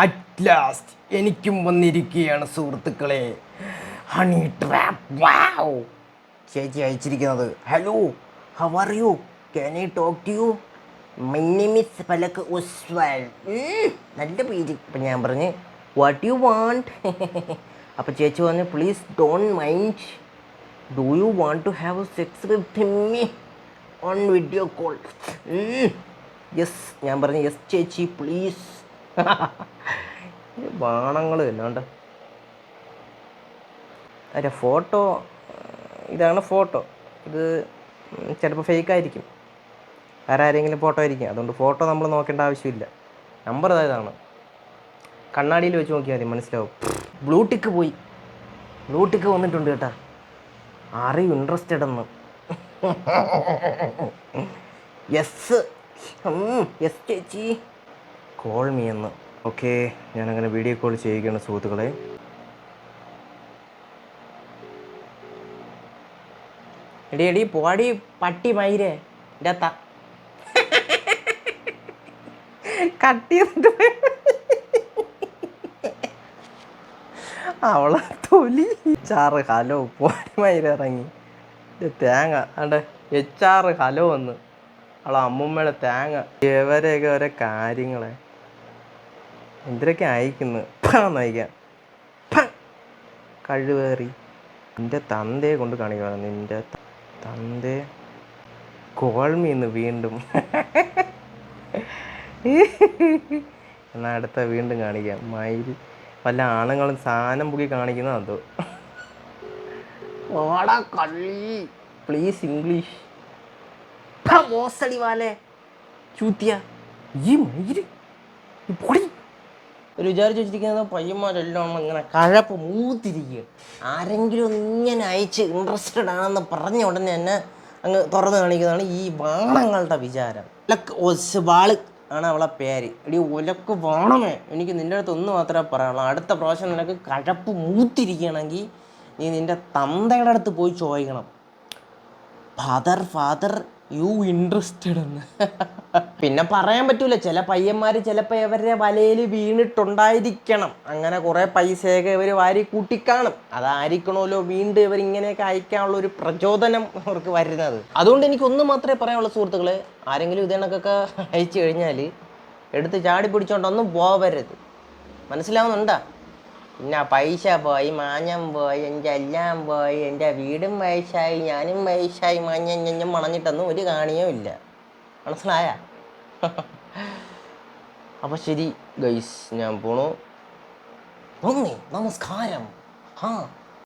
At last എനിക്കും വന്നിരിക്കുകയാണ് സുഹൃത്തുക്കളെ. ഹണി ട്രാപ്പ് വാവ് ചേച്ചി അയച്ചിരിക്കുന്നത്. Hello how are you can I talk to you my name is Falak ഉസ്വാൽ നല്ല പേര് അപ്പം ഞാൻ പറഞ്ഞ്. വാട്ട് യു വാണ്ട് അപ്പം ചേച്ചി പറഞ്ഞു please don't mind do you want to have sex with me on video call yes ഞാൻ പറഞ്ഞു യെസ് ചേച്ചി പ്ലീസ് ബാണങ്ങൾ അല്ലാണ്ട് അല്ല ഫോട്ടോ ഇതാണ് ഫോട്ടോ. ഇത് ചിലപ്പോൾ ഫേക്ക് ആയിരിക്കും വേറെ ആരെങ്കിലും ഫോട്ടോ ആയിരിക്കും. അതുകൊണ്ട് ഫോട്ടോ നമ്മൾ നോക്കേണ്ട ആവശ്യമില്ല. നമ്പർ ഇതാണ്. കണ്ണാടിയിൽ വെച്ച് നോക്കിയാൽ മതി മനസ്സിലാവും. ബ്ലൂടിക്ക് പോയി. ബ്ലൂടിക്ക് വന്നിട്ടുണ്ട് കേട്ടാ. ആരെയും ഇൻട്രസ്റ്റഡ് എന്ന്. യെസ് യെസ് ചേച്ചി. കോൾ മീ എന്ന്. ഓക്കെ ഞാനങ്ങനെ വീഡിയോ കോൾ ചെയ്യുകയാണ് സുഹൃത്തുക്കളെ. എടി എടി പോടി പട്ടി മയിരേ എന്റെ ത കട്ടി അവളെ തൊലി. ചാറ് ഹലോ പോടി മയിര ഇറങ്ങി. തേങ്ങ തേങ്ങ എച്ച് എച്ചാറ് ഹലോ ഒന്ന് അവളെ അമ്മൂമ്മയുടെ തേങ്ങ. ഇവരെയൊക്കെ ഓരോ കാര്യങ്ങളെ. എന്തിനൊക്കെ അയക്കുന്നു? നയിക്കാം കഴിവേറി. നിന്റെ തന്തയെ കൊണ്ട് കാണിക്കണം നിന്റെ തന്തേ. കോൾമി എന്ന് വീണ്ടും. എന്നാൽ അടുത്ത വീണ്ടും കാണിക്കാം. മയിൽ വല്ല ആണുങ്ങളും സാധനം പുകി കാണിക്കുന്ന അതോ കള്ളി. പ്ലീസ് ഇംഗ്ലീഷ് മോസടി വാലേ ചൂത്തിയ. ഈ മയിൽ. പൊടി. ഒരു വിചാരിച്ച് വെച്ചിരിക്കുന്നത് പയ്യന്മാരെല്ലാം ഇങ്ങനെ കഴപ്പ് മൂത്തിരിക്കുക. ആരെങ്കിലും ഇങ്ങനെ അയച്ച് ഇൻട്രസ്റ്റഡ് ആണെന്ന് പറഞ്ഞ ഉടനെ തന്നെ അങ്ങ് തുറന്നു കാണിക്കുന്നതാണ് ഈ വാണങ്ങളുടെ വിചാരം. ഒലക്ക് ഒസ് വാൾ ആണ് അവളെ പേര്. എടി ഒലക്ക് വാണമേ. എനിക്ക് നിന്റെ അടുത്ത് ഒന്ന് മാത്രമേ പറയാനുള്ളൂ. അടുത്ത പ്രാവശ്യം നിനക്ക് കഴപ്പ് മൂത്തിരിക്കുകയാണെങ്കിൽ നീ നിന്റെ തന്തയുടെ അടുത്ത് പോയി ചോദിക്കണം. ഫാദർ ഫാദർ യു ഇൻട്രസ്റ്റഡ് എന്ന്. പിന്നെ പറയാൻ പറ്റൂല. ചില പയ്യന്മാർ ചിലപ്പോൾ ഇവരുടെ വലയിൽ വീണിട്ടുണ്ടായിരിക്കണം. അങ്ങനെ കുറേ പൈസയൊക്കെ ഇവർ വാരി കൂട്ടിക്കാണും. അതായിരിക്കണമല്ലോ വീണ്ടും ഇവർ ഇങ്ങനെയൊക്കെ അയക്കാനുള്ള ഒരു പ്രചോദനം അവർക്ക് വരുന്നത്. അതുകൊണ്ട് എനിക്ക് ഒന്ന് മാത്രമേ പറയാനുള്ള സുഹൃത്തുക്കളെ. ആരെങ്കിലും ഇതേണക്കൊക്കെ അയച്ചു കഴിഞ്ഞാൽ എടുത്ത് ചാടി പിടിച്ചോണ്ടൊന്നും പോവരുത്. മനസ്സിലാവുന്നുണ്ടാ? പിന്നെ പൈസ പോയി മാഞ്ഞം പോയി എന്റെ എല്ലാം പോയി എന്റെ വീടും വയസ്സായി ഞാനും വയസ്സായി മാഞ്ഞം മണഞ്ഞിട്ടൊന്നും ഒരു കാണിയും ഇല്ല. മനസ്സിലായ? അപ്പോൾ ശരി ഗൈസ് ഞാൻ പോണു. നന്ദി നമസ്കാരം. ആ